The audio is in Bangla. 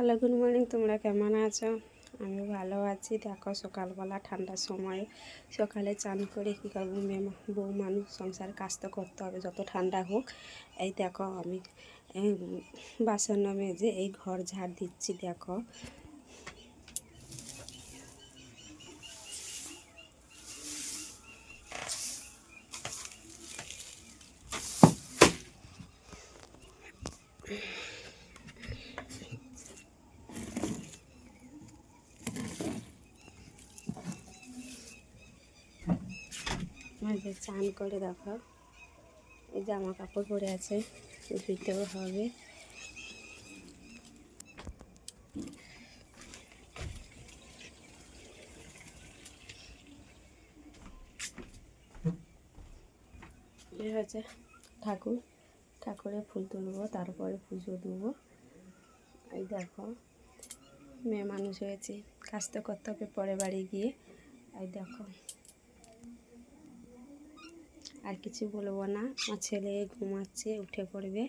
হ্যালো গুড মর্নিং তোমরা কেমন আছো? আমি ভালো আছি। দেখো, সকালবেলা ঠান্ডার সময় সকালে চান করে কী করব? বউ মানুষ সংসার কাজ তো করতে হবে, যত ঠান্ডা হোক। এই দেখো, আমি বাসন মেজে এই ঘর ঝাড় দিচ্ছি, দেখো। এই যে চান করে দেখো। এই জামা কাপড় পরে আছে ধুইতেও হবে। ঠাকুর। ঠাকুরে ফুল তুলবো, তারপরে পুজো দেবো। এই দেখো, মেয়ে মানুষ হয়েছে। কাজ তো করতে হবে পরে বাড়ি গিয়ে। এই দেখো। আর কিছু বলব না। আমার ছেলে ঘুমাচ্ছে উঠে পড়বে।